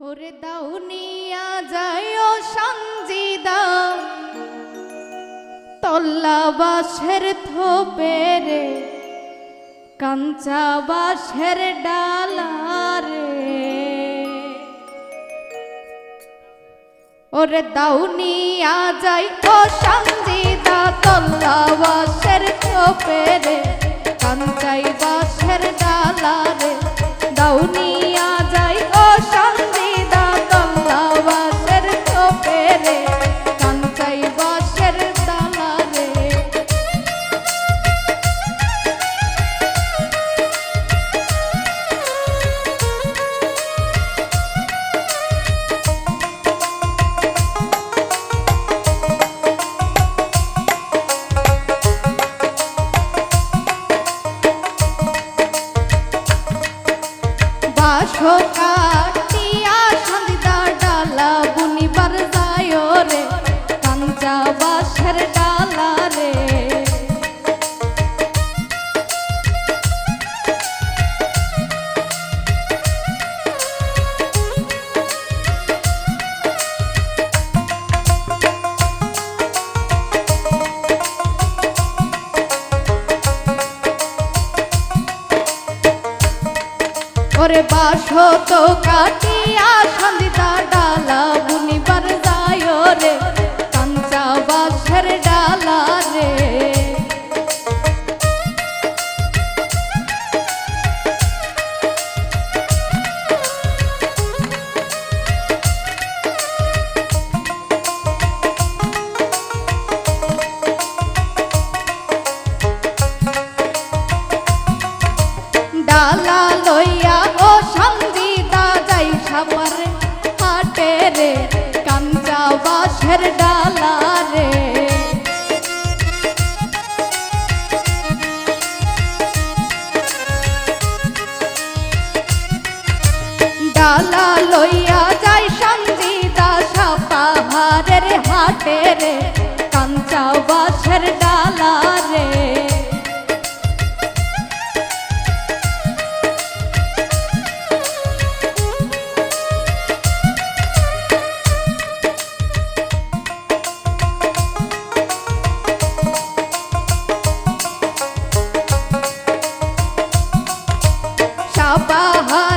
ওরে দাও নিয়া যায় ও সঞ্জিদা তল্লা বাসের থোপেরে কাঞ্চা বাসের ডালারে ওরে দাও নিয়া যাই ও সঞ্জিদা তল্লা বাসের থোপেরে কাঞ্চাই বাসের ডালারে দাও নিয়া ওরে বাসত কাটিয়া সন্ধিতা ডালা পাহাড়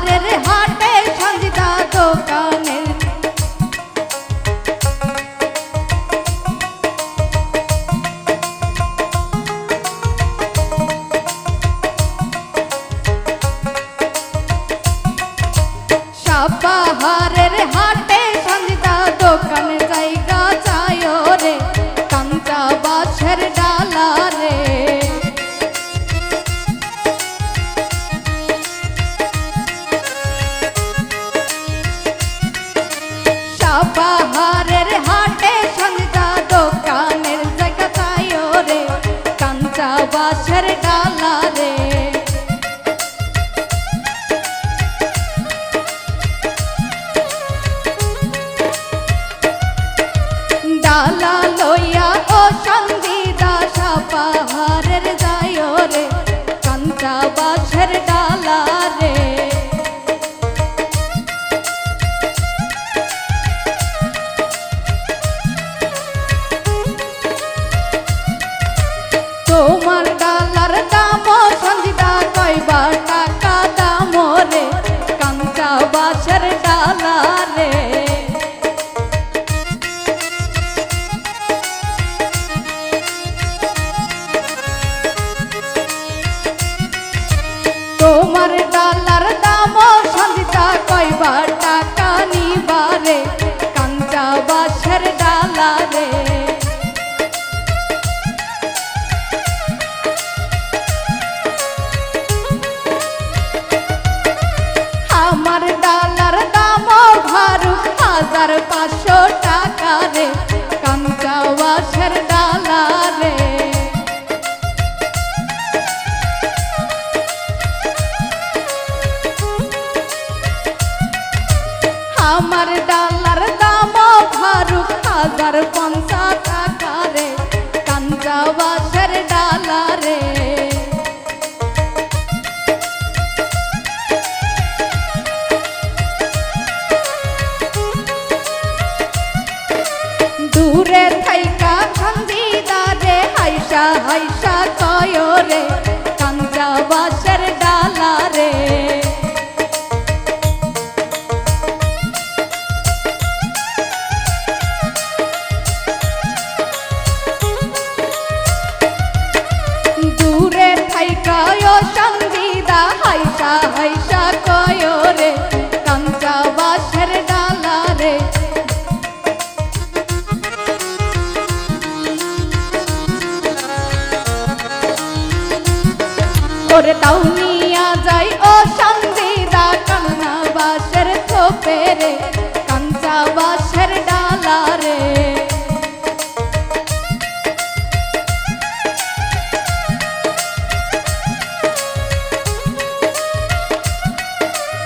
আমার ডালার দাম ফারুক হাজার পঞ্চা টাকা রে কাঞ্জাবাসের ডালা রে। দূরে থাইকা খান্দিদারে হাইসা হাইসা সঙ্গীদা হাইসা হাইসা কয় রে? কাঞ্চা বাসের ডালা রে। ওরে টাউনিয়া